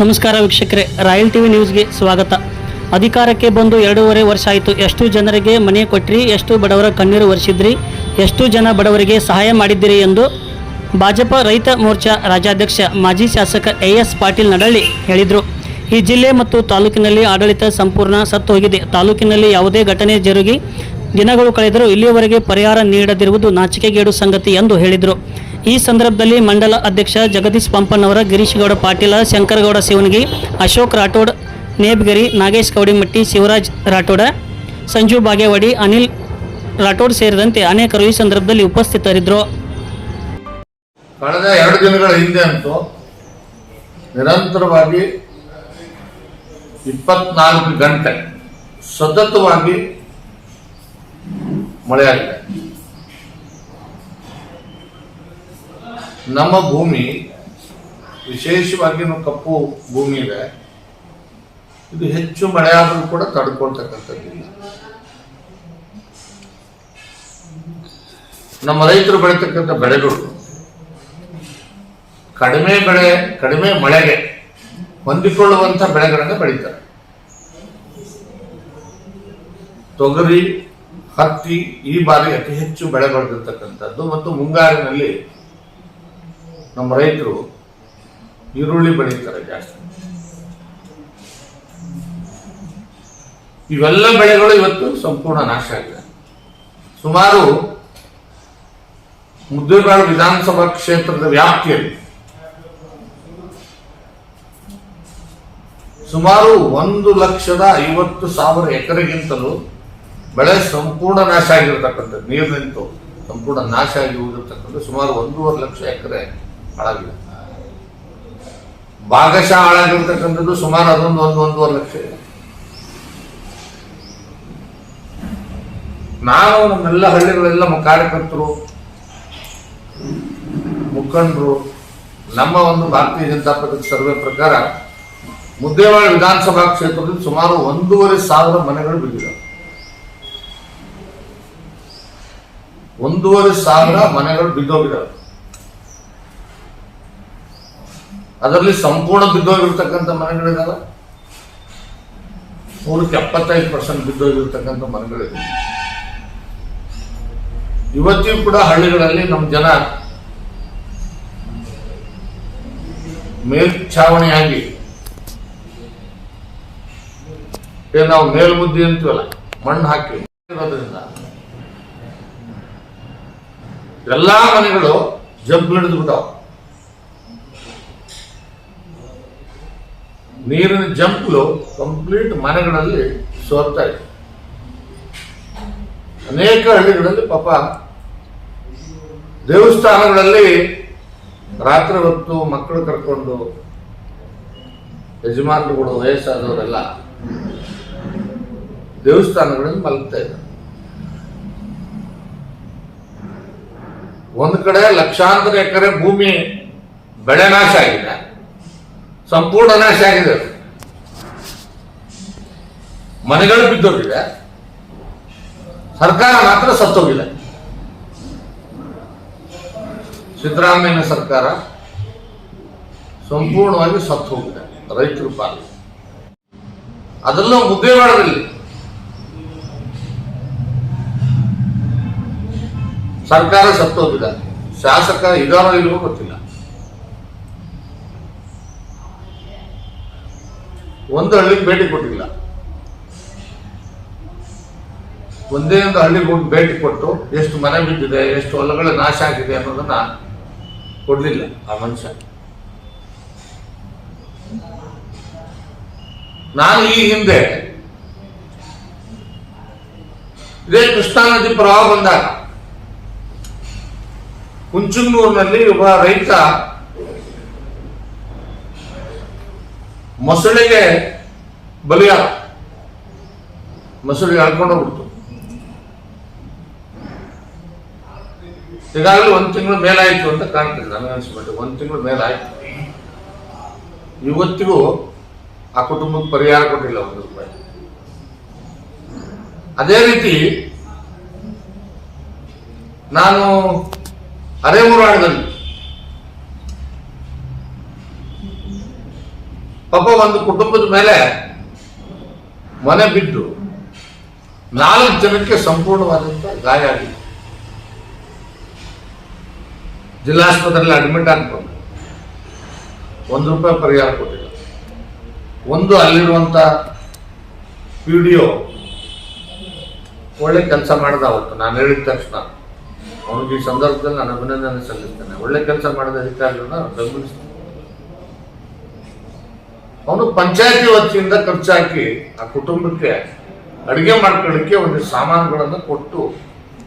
ನಮಸ್ಕಾರ ವೀಕ್ಷಕರೇ, royal TV ನ್ಯೂಸ್ಗೆ ಸ್ವಾಗತ. ಅಧಿಕಾರಕ್ಕೆ ಬಂದು ಎರಡೂವರೆ ವರ್ಷ ಆಯಿತು. ಎಷ್ಟು ಜನರಿಗೆ ಮನೆ ಕೊಟ್ಟ್ರಿ ಎಷ್ಟು ಬಡವರ ಕಣ್ಣೀರು ಒರೆಸಿದ್ರಿ, ಎಷ್ಟು ಜನ ಬಡವರಿಗೆ ಸಹಾಯ ಮಾಡಿದ್ದೀರಿ ಎಂದು ಭಾಜಪ ರೈತ ಮೋರ್ಚಾ ರಾಜ್ಯಾಧ್ಯಕ್ಷ ಮಾಜಿ ಶಾಸಕ ಎ ಎಸ್ ಪಾಟೀಲ್ ನಡಳ್ಳಿ ಹೇಳಿದರು. ಈ ಜಿಲ್ಲೆ ಮತ್ತು ತಾಲೂಕಿನಲ್ಲಿ ಆಡಳಿತ ಸಂಪೂರ್ಣ ಸತ್ತು ಹೋಗಿದೆ ತಾಲೂಕಿನಲ್ಲಿ ಯಾವುದೇ ಘಟನೆ ಜರುಗಿ ದಿನಗಳು ಕಳೆದರೂ ಇಲ್ಲಿಯವರೆಗೆ ಪರಿಹಾರ ನೀಡದಿರುವುದು ನಾಚಿಕೆಗೇಡು ಸಂಗತಿ ಎಂದು ಹೇಳಿದರು. ಈ ಸಂದರ್ಭದಲ್ಲಿ ಮಂಡಲ ಅಧ್ಯಕ್ಷ ಜಗದೀಶ್ ಪಂಪನವರ ಗಿರೀಶ್ ಗೌಡ ಪಾಟೀಲ, ಶಂಕರಗೌಡ ಶಿವನಗಿ, ಅಶೋಕ್ ರಾಠೋಡ್, ನೇಬ್ಗರಿ, ನಾಗೇಶ್ ಕೌಡಿಮಟ್ಟಿ ಶಿವರಾಜ್ ರಾಠೋಡ, ಸಂಜು ಬಾಗೇವಾಡಿ, ಅನಿಲ್ ರಾಠೋಡ್ ಸೇರಿದಂತೆ ಅನೇಕರು ಈ ಸಂದರ್ಭದಲ್ಲಿ ಉಪಸ್ಥಿತರಿದ್ದರು. ಕಳೆದ ಎರಡು ದಿನಗಳ ಹಿಂದೆ ಅಂತೂ ನಿರಂತರವಾಗಿ ಇಪ್ಪತ್ನಾಲ್ಕು ಗಂಟೆ ಸತತವಾಗಿ ಮಳೆಯಾಗಿದೆ. ನಮ್ಮ ಭೂಮಿ, ವಿಶೇಷವಾಗಿ ಕಪ್ಪು ಭೂಮಿ ಇದೆ. ಇದು ಹೆಚ್ಚು ಮಳೆಯಾದರೂ ಕೂಡ ತಡ್ಕೊಳ್ತಕ್ಕಂಥದ್ದಿಲ್ಲ. ನಮ್ಮ ರೈತರು ಬೆಳೀತಕ್ಕಂಥ ಬೆಳೆಗಳು, ಕಡಿಮೆ ಬೆಳೆ, ಕಡಿಮೆ ಮಳೆಗೆ ಹೊಂದಿಕೊಳ್ಳುವಂಥ ಬೆಳೆಗಳನ್ನು ಬೆಳೀತಾರೆ. ತೊಗರಿ, ಹತ್ತಿ ಈ ಬಾರಿ ಅತಿ ಹೆಚ್ಚು ಬೆಳೆ ಬೆಳೆದಿರ್ತಕ್ಕಂಥದ್ದು ಮತ್ತು ಮುಂಗಾರಿನಲ್ಲಿ ನಮ್ಮ ರೈತರು ಈರುಳ್ಳಿ ಬೆಳೀತಾರೆ ಜಾಸ್ತಿ. ಇವೆಲ್ಲ ಬೆಳೆಗಳು ಇವತ್ತು ಸಂಪೂರ್ಣ ನಾಶ ಆಗಿದೆ. ಸುಮಾರು ಮುದ್ದೇಬೇಳ ವಿಧಾನಸಭಾ ಕ್ಷೇತ್ರದ ವ್ಯಾಪ್ತಿಯಲ್ಲಿ ಸುಮಾರು ಒಂದು ಲಕ್ಷದ ಐವತ್ತು ಸಾವಿರ ಎಕರೆಗಿಂತಲೂ ಬೆಳೆ ಸಂಪೂರ್ಣ ನಾಶ ಆಗಿರತಕ್ಕಂಥದ್ದು. ನೀರು ನಿಂತು ಸಂಪೂರ್ಣ ನಾಶ ಆಗಿ ಹೋಗಿರ್ತಕ್ಕಂಥ ಸುಮಾರು ಒಂದೂವರೆ ಲಕ್ಷ ಎಕರೆ ಹಾಳಾಗಿದೆ ಭಾಗಶಃ ಹಾಳಾಗಿರ್ತಕ್ಕಂಥದ್ದು ಸುಮಾರು ಅದೊಂದು ಒಂದು ಒಂದೂವರೆ ಲಕ್ಷ. ಇದೆ ನಾವು ನಮ್ಮೆಲ್ಲ ಹಳ್ಳಿಗಳೆಲ್ಲ ಕಾರ್ಯಕರ್ತರು, ಮುಖಂಡರು, ನಮ್ಮ ಒಂದು ಭಾರತೀಯ ಜನತಾ ಪಕ್ಷದ ಸರ್ವೆ ಪ್ರಕಾರ ಮುದ್ದೇವಾಳ ವಿಧಾನಸಭಾ ಕ್ಷೇತ್ರದಲ್ಲಿ ಸುಮಾರು ಒಂದೂವರೆ ಸಾವಿರ ಮನೆಗಳು ಬಿದ್ದಿವೆ ಒಂದೂವರೆ ಸಾವಿರ ಮನೆಗಳು ಬಿದ್ದೋಗಿದ್ದಾವೆ ಅದರಲ್ಲಿ ಸಂಪೂರ್ಣ ಬಿದ್ದೋಗಿರ್ತಕ್ಕಂಥ ಮನೆಗಳಿದಾವೆ ನೂರಕ್ಕೆ ಎಪ್ಪತ್ತೈದು ಪರ್ಸೆಂಟ್ ಬಿದ್ದೋಗಿರ್ತಕ್ಕಂಥ ಮನೆಗಳಿದೆ ಇವತ್ತಿಗೂ ಕೂಡ ಹಳ್ಳಿಗಳಲ್ಲಿ ನಮ್ಮ ಜನ ಮೇಲ್ಛಾವಣಿಯಾಗಿ ನಾವು ಮೇಲ್ಮುದ್ದಿ ಅಂತೀವಲ್ಲ, ಮಣ್ಣು ಹಾಕಿ ಇರೋದ್ರಿಂದ ಎಲ್ಲಾ ಮನೆಗಳು ಜಂಪ್ ಹಿಡಿದು ಬಿಟ್ಟಾವ ನೀರಿನ ಜಂಪ್ಲು ಕಂಪ್ಲೀಟ್ ಮನೆಗಳಲ್ಲಿ ಸೋರ್ತಾ ಇದೆ. ಅನೇಕ ಹಳ್ಳಿಗಳಲ್ಲಿ ಪಾಪ ದೇವಸ್ಥಾನಗಳಲ್ಲಿ ರಾತ್ರಿ ಹೊತ್ತು ಮಕ್ಕಳು ಕರ್ಕೊಂಡು ಯಜಮಾನರುಗಳು ವಯಸ್ಸಾದವರೆಲ್ಲ ದೇವಸ್ಥಾನಗಳಲ್ಲಿ ಮಲಗ್ತಾ ಇದ್ದಾರೆ. ಒಂದು ಕಡೆ ಲಕ್ಷಾಂತರ ಎಕರೆ ಭೂಮಿ ಬೆಳೆ ನಾಶ ಆಗಿದೆ. ಸಂಪೂರ್ಣ ನಾಶ ಆಗಿದೆ. ಮನೆಗಳು ಬಿದ್ದೋಗಿವೆ ಸರ್ಕಾರ ಮಾತ್ರ ಸತ್ತೋಗಿಲ್ಲ ಸಿದ್ದರಾಮಯ್ಯನ ಸರ್ಕಾರ ಸಂಪೂರ್ಣವಾಗಿ ಸತ್ತು ಹೋಗಿದೆ ರೈತರ ಪಾಲು. ಅದೆಲ್ಲ ಮಾಡೋದಿಲ್ಲ ಸರ್ಕಾರ ಸತ್ತೋಗಿದೆ. ಶಾಸಕ ಇದಾರೋ ಇಲ್ವೋ ಗೊತ್ತಿಲ್ಲ. ಒಂದು ಹಳ್ಳಿಗೆ ಭೇಟಿ ಕೊಟ್ಟಿಲ್ಲ. ಒಂದೇ ಒಂದು ಹಳ್ಳಿಗೆ ಹೋಗಿ ಭೇಟಿ ಕೊಟ್ಟು ಎಷ್ಟು ಮನೆ ಬಿದ್ದಿದೆ, ಎಷ್ಟು ಹೊಲಗಳ ನಾಶ ಆಗಿದೆ ಅನ್ನೋದನ್ನ ಕೊಡಲಿಲ್ಲ ಆ ಮನುಷ್ಯ. ನಾನು ಈ ಹಿಂದೆ ಇದೇ ಕೃಷ್ಣಾ ನದಿ ಪ್ರವಾಹ ಬಂದಾಗ ಕುಂಚುಂಗೂರಿನಲ್ಲಿ ಒಬ್ಬ ರೈತ ಮೊಸಳೆಗೆ ಬಲಿಯ ಮೊಸಳೆ ಹೋಗ್ಬಿಡ್ತು. ಈಗಾಗಲೇ ಒಂದು ತಿಂಗಳು ಮೇಲಾಯಿತು ಅಂತ ಕಾಣ್ತದೆ ನನಗನ್ಸ್ಬಿಟ್ಟು ಒಂದು ತಿಂಗಳು ಮೇಲಾಯ್ತು. ಇವತ್ತಿಗೂ ಆ ಕುಟುಂಬಕ್ಕೆ ಪರಿಹಾರ ಕೊಟ್ಟಿಲ್ಲ ಒಂದು ರೂಪಾಯಿ. ಅದೇ ರೀತಿ ನಾನು ಅರೆಮುರಾಡದಲ್ಲಿ ಪಾಪ ಒಂದು ಕುಟುಂಬದ ಮೇಲೆ ಮನೆ ಬಿದ್ದು ನಾಲ್ಕು ಜನಕ್ಕೆ ಸಂಪೂರ್ಣವಾದಂತ ಗಾಯ ಆಗಿದೆ. ಜಿಲ್ಲಾಸ್ಪತ್ರೆಯಲ್ಲಿ ಅಡ್ಮಿಟ್ ಆಗ್ಬೋದು. ಒಂದು ರೂಪಾಯಿ ಪರಿಹಾರ ಕೊಟ್ಟಿಲ್ಲ. ಒಂದು ಅಲ್ಲಿರುವಂತ ಪಿ ಡಿ ಒ ಒಳ್ಳೆ ಕೆಲಸ ಮಾಡಿದ ಅವತ್ತು. ನಾನು ಹೇಳಿದ ತಕ್ಷಣ, ಅವನಿಗೆ ಈ ಸಂದರ್ಭದಲ್ಲಿ ನಾನು ಅಭಿನಂದನೆ ಸಲ್ಲಿಸ್ತೇನೆ. ಒಳ್ಳೆ ಕೆಲಸ ಮಾಡಿದ ಅಧಿಕಾರಿಗಳನ್ನ ಬೆಂಬಲಿಸ್ತೇನೆ. ಅವನು ಪಂಚಾಯತಿ ವತಿಯಿಂದ ಖರ್ಚಾಕಿ ಆ ಕುಟುಂಬಕ್ಕೆ ಅಡಿಗೆ ಮಾಡ್ಕೊಳ್ಳಿಕ್ಕೆ ಒಂದು ಸಾಮಾನುಗಳನ್ನು ಕೊಟ್ಟು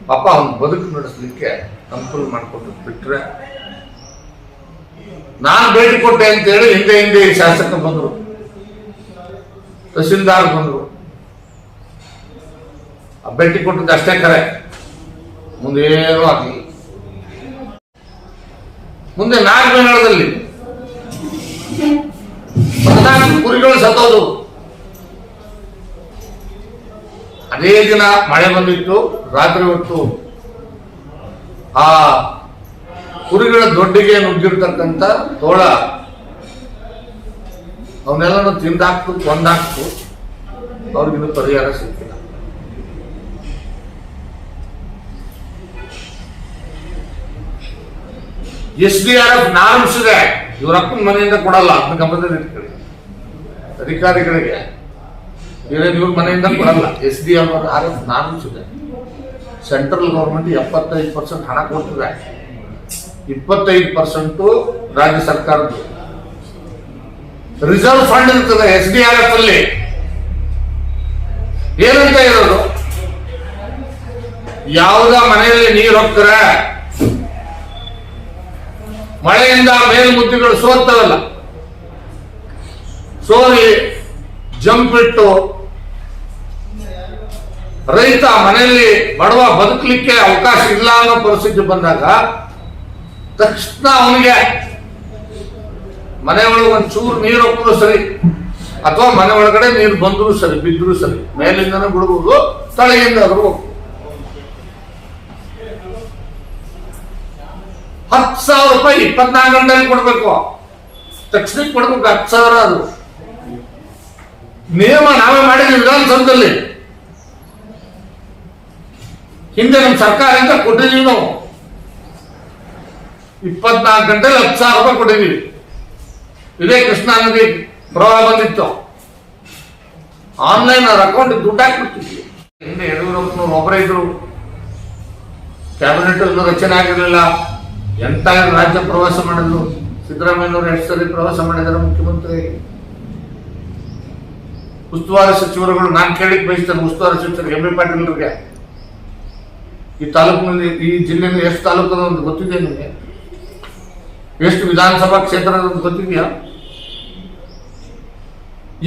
ಪಾಪ ಅವನ ಬದುಕು ನಡೆಸಲಿಕ್ಕೆ ಅನುಕೂಲ ಮಾಡಿಕೊಟ್ಟು ಬಿಟ್ರೆ ನಾನು ಭೇಟಿ ಕೊಟ್ಟೆ ಅಂತ ಹೇಳಿ ಹಿಂದೆ ಹಿಂದೆ ಶಾಸಕ ಬಂದರು. ತಹಸೀಲ್ದಾರ್ ಬಂದರು. ಆ ಭೇಟಿ ಕೊಟ್ಟದ್ದು ಅಷ್ಟೇ ಕರೆ. ಮುಂದೆ ಆಗಲಿ ಮುಂದೆ ನಾಗಬೇನಳದಲ್ಲಿ ಹದಿನಾಲ್ಕು ಕುರಿಗಳು ಸತ್ತೋದು. ಅದೇ ದಿನ ಮಳೆ ಬಂದಿತ್ತು, ರಾತ್ರಿ ಹೊತ್ತು ಆ ಕುರಿಗಳ ದೊಡ್ಡಿಗೆ ನುಗ್ಗಿರ್ತಕ್ಕಂತ ತೋಳ ಅವನ್ನೆಲ್ಲನೂ ತಿಂದಾಕ್ತು, ಕೊಂದಾಕ್ತು. ಅವ್ರಿಗಿನ್ನು ಪರಿಹಾರ ಸಿಕ್ಕಿಲ್ಲ. S D R F norms ಇವರಪ್ಪನ ಮನೆಯಿಂದ ಕೊಡಲ್ಲ, ಅದನ್ನ ಗಮನದಲ್ಲಿ ಇಟ್ಕೊಳ್ಳಿ ಅಧಿಕಾರಿಗಳಿಗೆ. ಇವ್ರೇನ್ ಇವ್ರ ಮನೆಯಿಂದ ಕೊಡಲ್ಲ. S D M R F ನಾನು ಇದೆ ಸೆಂಟ್ರಲ್ ಗೌರ್ಮೆಂಟ್ ಎಪ್ಪತ್ತೈದು ಪರ್ಸೆಂಟ್ ಹಣ ಕೊಡ್ತದೆ. ಇಪ್ಪತ್ತೈದು ಪರ್ಸೆಂಟು ರಾಜ್ಯ ಸರ್ಕಾರದ್ದು. ರಿಸರ್ವ್ ಫಂಡ್ ಇರ್ತದೆ ಎಸ್ ಡಿ ಆರ್ ಎಫ್ ಅಲ್ಲಿ ಏನಂತ ಇರೋದು ಯಾವುದ ಮನೆಯಲ್ಲಿ ನೀರು ಹೋಗ್ತಾರೆ. ಮಳೆಯಿಂದ ಮೇಲ್ಮುದ್ದಿಗಳು ಸೋರ್ತವಲ್ಲ ಸೋರಿ ಜಂಪ್ ಇಟ್ಟು. ರೈತ ಮನೆಯಲ್ಲಿ ಬಡವ ಬದುಕಲಿಕ್ಕೆ ಅವಕಾಶ ಇಲ್ಲ ಅನ್ನೋ ಪರಿಸ್ಥಿತಿ ಬಂದಾಗ ತಕ್ಷಣ ಅವನಿಗೆ ಮನೆ ಒಳಗೆ ಒಂದು ಚೂರು ನೀರು ಹೋಗ್ರು ಸರಿ, ಅಥವಾ ಮನೆ ಒಳಗಡೆ ನೀರು ಬಂದ್ರು ಸರಿ ಬಿದ್ರು ಸರಿ, ಮೇಲಿಂದನೂ ಬಿಡ್ಬೋದು ತಳೆಯಿಂದ ಆದ್ರೂ. ಹತ್ತು ಸಾವಿರ ರೂಪಾಯಿ ಇಪ್ಪತ್ನಾಲ್ಕು ಗಂಟೆಯಲ್ಲಿ ಕೊಡ್ಬೇಕು. ತಕ್ಷಣಕ್ಕೆ ಕೊಡ್ಬೇಕು, ಹತ್ತು ಸಾವಿರ ಅದು ನಿಯಮ ನಾವೇ ಮಾಡಿದ್ವಿ ವಿಧಾನಸೌಧದಲ್ಲಿ ಹಿಂದೆ ನಮ್ಮ ಅಂತ ಕೊಟ್ಟಿದ್ದೀವಿ ನಾವು. ಇಪ್ಪತ್ನಾಲ್ಕು ಗಂಟೆಲಿ ಹತ್ತು ಸಾವಿರ ರೂಪಾಯಿ ಕೊಟ್ಟಿದ್ದೀವಿ. ಇದೇ ಕೃಷ್ಣಾ ನದಿ ಪ್ರವಾಹ ಬಂದಿತ್ತು. ಆನ್ಲೈನ್ ಅವ್ರ ಅಕೌಂಟ್ ದುಡ್ಡು ಹಾಕ್ಬಿಡ್ತಿದ್ವಿ. ಹಿಂದೆ ಯಡಿಯೂರಪ್ಪನವ್ರು ಒಬ್ಬರೇ ಇದ್ರು. ಕ್ಯಾಬಿನೆಟ್ ರಚನೆ ಆಗಿರಲಿಲ್ಲ. ಎಂತ ರಾಜ್ಯ ಪ್ರವಾಸ ಮಾಡಿದ್ರು. ಸಿದ್ದರಾಮಯ್ಯನವರು ಎಷ್ಟು ಸರಿ ಪ್ರವಾಸ ಮಾಡಿದ್ದಾರೆ ಮುಖ್ಯಮಂತ್ರಿ. ಉಸ್ತುವಾರಿ ಸಚಿವರುಗಳು, ನಾನು ಕೇಳಿಕ್ ಬಯಸ್ತೇನೆ, ಉಸ್ತುವಾರಿ ಸಚಿವರು ಎಂ. ಬಿ ಪಾಟೀಲ್ರಿಗೆ ಈ ತಾಲೂಕಿನಲ್ಲಿ, ಈ ಜಿಲ್ಲೆಯಲ್ಲಿ ಎಷ್ಟು ತಾಲೂಕು ಅಂತ ಗೊತ್ತಿದೆ ನಿಮಗೆ? ಎಷ್ಟು ವಿಧಾನಸಭಾ ಕ್ಷೇತ್ರ ಅಂತ ಗೊತ್ತಿದೆಯಾ?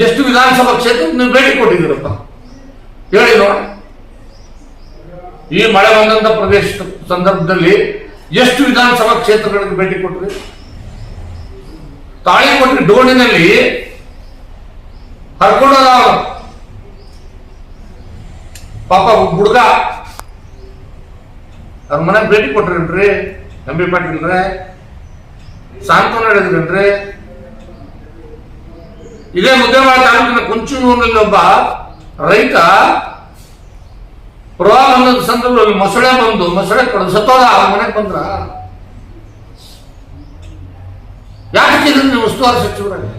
ಎಷ್ಟು ವಿಧಾನಸಭಾ ಕ್ಷೇತ್ರ ನೀವು ಭೇಟಿ ಕೊಟ್ಟಿದ್ದೀರಪ್ಪ. ಹೇಳಿ ನೋಡಿ. ಈ ಮಳೆ ಬಂದಂತ ಪ್ರದೇಶ ಸಂದರ್ಭದಲ್ಲಿ ಎಷ್ಟು ವಿಧಾನಸಭಾ ಕ್ಷೇತ್ರಗಳಿಗೆ ಭೇಟಿ ಕೊಟ್ರಿ? ತಾಳಿಕೋಟೆ ಡೋಣಿನಲ್ಲಿ ಹರ್ಕೊಂಡದ ಪಾಪ ಹುಡುಗ. ಅವ್ರ ಮನೆ ಭೇಟಿ ಕೊಟ್ರೇನ್ರಿ ನಂಬಿ ಪಾಟೀಲ್ರೆ ಸಾಂತ್ವನ ಹೇಳಿದ್ರೇನ್ರಿ? ಇದೇ ಮುದ್ದೇವಾಡ ತಾಲೂಕಿನ ಕುಂಚನೂರಿನಲ್ಲಿ ಒಬ್ಬ ರೈತ ಪ್ರವಾಹ ಸಂದರ್ಭದಲ್ಲಿ ಮೊಸಳೆ ಬಂದು, ಮೊಸಳೆ ಕೊಡೋದು. ಸತ್ತೋದ ಅವ್ರ ಮನೆಗೆ ಬಂದ್ರ? ಯಾಕೆ ನೀವು? ಉಸ್ತುವಾರಿ ಸಚಿವರಾಗಿ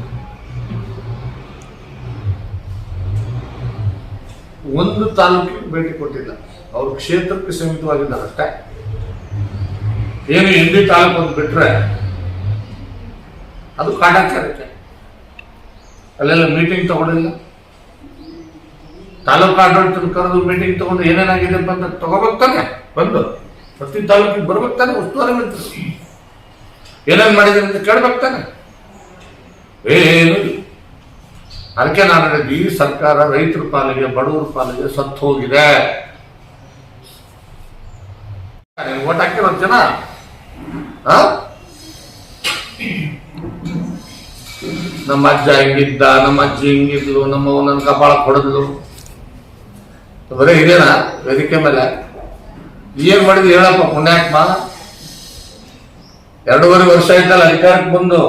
ಒಂದು ತಾಲೂಕಿಗೆ ಭೇಟಿ ಕೊಟ್ಟಿಲ್ಲ. ಅವ್ರ ಕ್ಷೇತ್ರಕ್ಕೆ ಸೀಮಿತವಾಗಿಲ್ಲ ಅಷ್ಟೇ. ಏನು ಹಿಂದಿ ತಾಲೂಕು ಅಂತ ಬಿಟ್ರೆ ಅದು ಕಾಟಾಚಾರಕ್ಕೆ ಅಲ್ಲೆಲ್ಲ ಮೀಟಿಂಗ್ ತಗೊಂಡಿಲ್ಲ. ತಾಲೂಕು ಆಡಳಿತ ಕರೆದು ಮೀಟಿಂಗ್ ತಗೊಂಡು ಏನೇನಾಗಿದೆ ಅಂತ ತಗೋಬೇಕು ತಾನೆ? ಬಂದು. ಪ್ರತಿ ತಾಲೂಕಿಗೆ ಬರ್ಬೇಕು ತಾನೆ? ಉಸ್ತುವಾರಿ ಏನೇನು ಮಾಡಿದ್ರೆ ಅಂತ ಕೇಳ್ಬೇಕು ತಾನೆ? ಏನು ಇಲ್ಲ. ಅದಕ್ಕೆ ನಾನು ಹೇಳಿದ್ದು, ಈ ಸರ್ಕಾರ ರೈತರ ಪಾಲಿಗೆ, ಬಡವರ ಪಾಲಿಗೆ ಸತ್ತು ಹೋಗಿದೆ. ಓಟ್ ಹಾಕಿರೋ ಜನ? ನಮ್ಮ ಅಜ್ಜ ಹಿಂಗಿದ್ದ, ನಮ್ಮ ಅಜ್ಜಿ ಹಿಂಗಿದ್ಲು, ನಮ್ಮ ನನ್ನ ಕಪಾಳ ಕೊಡದ್ಲು ಬರೀ ಇದೇನಾ? ವೇದಿಕೆ ಮೇಲೆ. ಏನ್ ಮಾಡಿದ್ವಿ ಹೇಳಪ್ಪ ಪುಣ್ಯಾತ್ಮ? ಎರಡೂವರೆ ವರ್ಷ ಆಯ್ತಲ್ಲ ಅಧಿಕಾರಕ್ಕೆ ಬಂದು.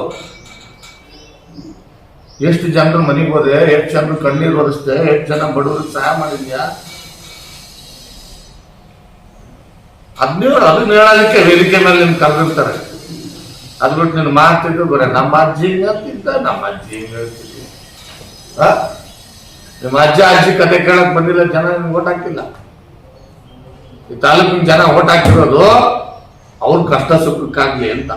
ಎಷ್ಟು ಜನರು ಮನೆಗೆ ಹೋದೆ ಎಷ್ಟು ಜನರು ಕಣ್ಣೀರು ಒರೆಸ್ದೆ, ಎಷ್ಟು ಜನ ಬಡವರು ಸಹಾಯ ಮಾಡಿದ್ಯಾ? ಅದನ್ನ ಅದನ್ನ ಹೇಳೋದಕ್ಕೆ ವೇದಿಕೆ ಮೇಲೆ ನಿಮ್ಗೆ ಕರೆದಿರ್ತಾರೆ. ಅದ್ ಬಿಟ್ಟು ನೀನು ಮಾಡ್ತಿದ್ದು ಬರೀ, ನಮ್ಮ ಅಜ್ಜಿ ಹೇಳ್ತಿದ್ದ, ನಮ್ಮ ಅಜ್ಜಿ ಹಿಂಗ್? ನಿಮ್ಮ ಅಜ್ಜ, ಅಜ್ಜಿ ಕತೆ ಕೇಳಕ್ ಬಂದಿಲ್ಲ, ಜನ ನಿಮ್ಗೆ ಓಟ್ ಹಾಕಿಲ್ಲ. ಈ ತಾಲೂಕಿನ ಜನ ಓಟ್ ಹಾಕಿರೋದು ಅವ್ರ ಕಷ್ಟ ಸುಖಕ್ಕಾಗ್ಲಿ ಅಂತ.